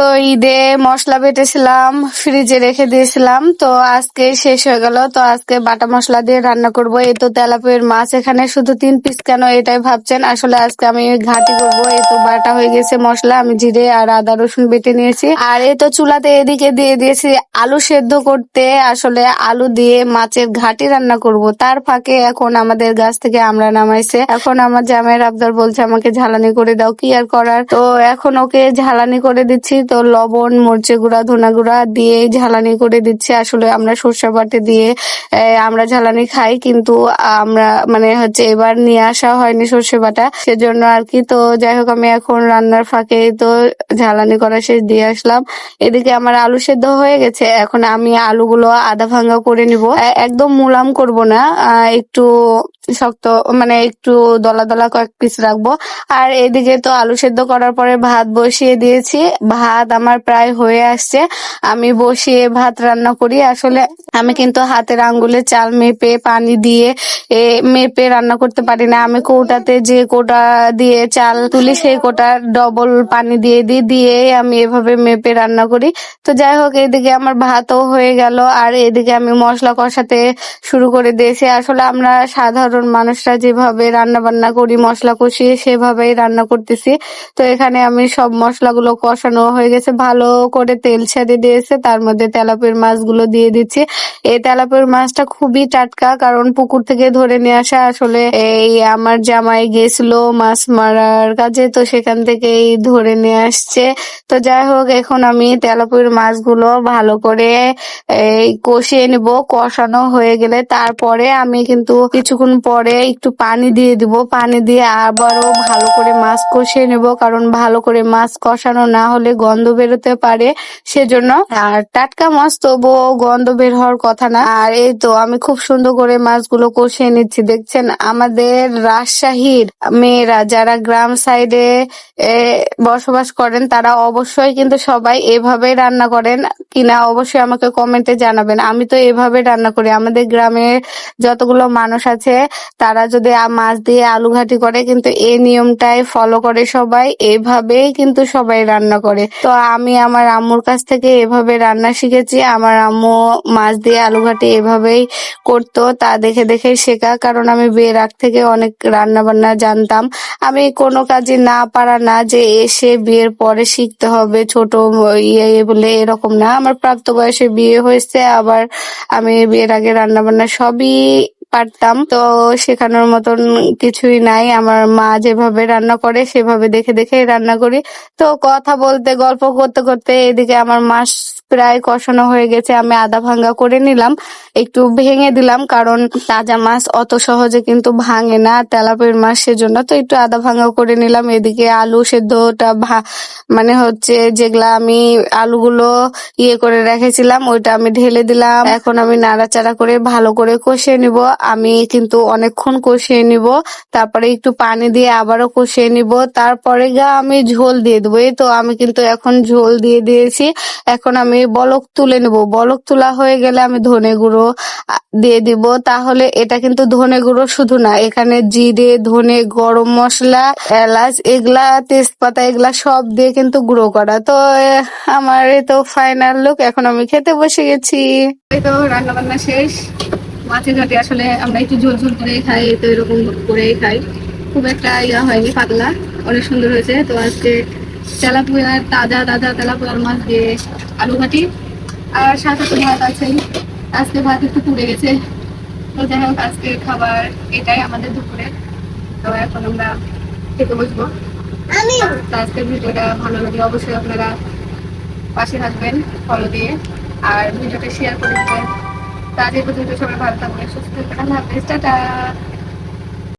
তো ঈদে মশলা বেটেছিলাম ফ্রিজে রেখে দিয়েছিলাম, তো আজকে শেষ হয়ে গেল। তো আজকে বাটা মশলা দিয়ে রান্না করব। এই তো তেলাপিয়ার মাছ, এখানে শুধু তিন পিস কেন এটাই ভাবছেন? আসলে আজকে আমি ঘাটি করব। এই তো বাটা হয়ে গেছে মশলা, আমি জিরে আর আদা রসুন বেটে নিয়েছি। আর এই তো চুলাতে এদিকে দিয়ে দিয়েছি আলু সেদ্ধ করতে। আসলে আলু দিয়ে মাছের ঘাটি রান্না করব। তার ফাঁকে এখন আমাদের গাছ থেকে আমরা নামাইছে। এখন আমার জামাইয়ের আবদার বলছে, আমাকে ঝালানি করে দাও, কি আর করার? তো এখন ওকে ঝালানি করে দিচ্ছি। তো লবণ মরচে গুঁড়া, ধনা গুঁড়া দিয়ে ঝালানি করে দিচ্ছি। আসলে আমরা সর্ষে বাটে দিয়ে আমরা ঝালানি খাই, কিন্তু আমরা মানে হচ্ছে এবার নিয়ে আসা হয়নি সর্ষে বাটা। সেজন্য আর কি, তো যাই হোক, আমি এখন রান্নার ফাঁকে তো ঝালানি করা শেষ দিয়ে আসলাম। এদিকে আমার আলু সেদ্ধ হয়ে গেছে। এখন আমি আলুগুলো আধা ভাঙ্গা করে নিব। একদম মুলাম করব না। একটু শক্ত মানে একটু দলা দলা কয়েক পিস রাখব। আর এদিকে তো আলু সেদ্ধ করার পরে ভাত বসিয়ে দিয়েছি। ভাত আমার প্রায় হয়ে আসছে। আমি বসিয়ে ভাত রান্না করি। আসলে আমি কিন্তু হাতের আঙ্গুলে চাল মেপে, পানি দিয়ে মেপে রান্না করতে পারি না। আমি কৌটাতে যে কোটা দিয়ে চাল তুলি, সেই কোটার ডবল পানি দিয়ে দিই দিয়ে আমি এভাবে মেপে রান্না করি। তো যাই হোক, এদিকে আমার ভাতও হয়ে গেল। আর এদিকে আমি মশলা কষাতে শুরু করে দিয়েছি। আসলে আমরা সাধারণ মানুষরা যেভাবে রান্না বান্না করি, মশলা কষিয়ে সেভাবেই রান্না করতেছি। তো এখানে আমি সব মশলাগুলো কষানো হয়ে গেছে, ভালো করে তেল ছেড়ে দিয়েছে, তার মধ্যে তেলাপির মাছগুলো দিয়ে দিচ্ছি। এই তেলাপির মাছটা খুবই টাটকা, কারণ পুকুর থেকে ধরে নিয়ে আসা আসলে এই আমার জামাই গেছিল মাছ মারার কাজে, তো সেখান থেকেই ধরে নিয়ে আসছে। তো যাই হোক, এখন আমি তেলাপির মাছগুলো ভালো করে এই কষিয়ে নিব। কষানো হয়ে গেলে তারপরে আমি কিন্তু কিছুক্ষণ পরে একটু পানি দিয়ে দিব। পানি দিয়ে আবারও ভালো করে মাছ কষিয়ে নেব, কারণ ভালো করে মাছ কষানো না হলে গন্ধ বেরোতে পারে সেজন্য। আর টাটকা মাছ তবুও গন্ধ বের হওয়ার কথা না। আর এই তো আমি খুব সুন্দর করে মাছগুলো কষিয়ে নিচ্ছি। দেখছেন, আমাদের রাজশাহীর মেয়েরা যারা গ্রাম সাইডে বসবাস করেন, তারা অবশ্যই কিন্তু সবাই এভাবে রান্না করেন কিনা অবশ্যই আমাকে কমেন্টে জানাবেন। আমি তো এভাবে রান্না করি। আমাদের গ্রামে যতগুলো মানুষ আছে তারা যদি মাছ দিয়ে আলু ঘাটি করে, কিন্তু এই নিয়মটাই ফলো করে সবাই। এভাবেই কিন্তু সবাই রান্না করে। তো আমি আমার আম্মুর কাছ থেকে এভাবে রান্না শিখেছি। আমার আম্মু মাছ দিয়ে আলু ঘাটি এভাবেই করতো। তা দেখে দেখে শেখা। কারণ আমি বিয়ের আগ থেকে অনেক রান্না বান্না জানতাম। আমি কোনো কাজে না পারা না যে এসে বিয়ের পরে শিখতে হবে। ছোট ইয়ে বলে এরকম না। আমার প্রাপ্ত বয়সে বিয়ে হয়েছে। আবার আমি বিয়ের আগে রান্না বান্না সবই পারতাম। তো শেখানোর মতন কিছুই নাই। আমার মা যেভাবে রান্না করে, সেভাবে দেখে দেখে রান্না করি। তো কথা বলতে, গল্প করতে করতে এদিকে আমার মাছ প্রায় কষানো হয়ে গেছে। আমি আদা ভাঙ্গা করে নিলাম। একটু ভেঙে দিলাম কারণ তাজা মাছ অত সহজে কিন্তু ভাঙে না তেলাপির মাছ সেজন্য। তো একটু আদা ভাঙ্গা করে নিলাম। এদিকে আলু সেদ্ধটা মানে হচ্ছে যেগুলা আমি আলুগুলো ইয়ে করে রেখেছিলাম, ওইটা আমি ঢেলে দিলাম। এখন আমি নাড়াচাড়া করে ভালো করে কষিয়ে নিব। আমি কিন্তু অনেকক্ষণ কষিয়ে নিব, তারপরে একটু পানি দিয়ে আবারও কষিয়ে নিব, তারপরে গা আমি ঝোল দিয়ে দেবো। এই তো আমি কিন্তু এখন ঝোল দিয়ে দিয়েছি। এখন আমি বলক তুলে নেব। বলক তোলা হয়ে গেলে আমি ধনে গুঁড়ো দিয়ে দিব। তাহলে এটা কিন্তু ধনে গুঁড়ো শুধু না, এখানে জিরে, ধনে, গরম মশলা, এলাচ, এগুলা, তেজপাতা, এগুলা সব দিয়ে কিন্তু গুঁড়ো করা। তো আমার তো ফাইনাল লুক এখন আমি খেতে বসে গেছি। এই তো রান্না বান্না শেষ। মাছের ঘাটে আসলে আমরা একটু ঝোল ঝোল করেই খাই তো এরকম করেই খাই। খুব একটা ইয়া হয়নি পাতলা অনেক সুন্দর হয়েছে। তো আজকে তেলাপুয়ার তাজা তাজা তেলাপুয়ার মাছ দিয়ে আলু ঘাটি আর সাথে তো ভাত আছেই। আজকে ভাত একটু পুড়ে গেছে। তো যাই হোক আজকে খাবার এটাই আমাদের দুপুরে। তো এখন আমরা খেতে বসবো। তো আজকের ভিডিওটা ভালো লাগলে অবশ্যই আপনারা পাশে থাকবেন ফলো দিয়ে। আর ভিডিওটা শেয়ার করে দেবেন। তো আজ পর্যন্ত সবাই ভালো থাকবে সুস্থ থাকবে হাফেজ টাটা।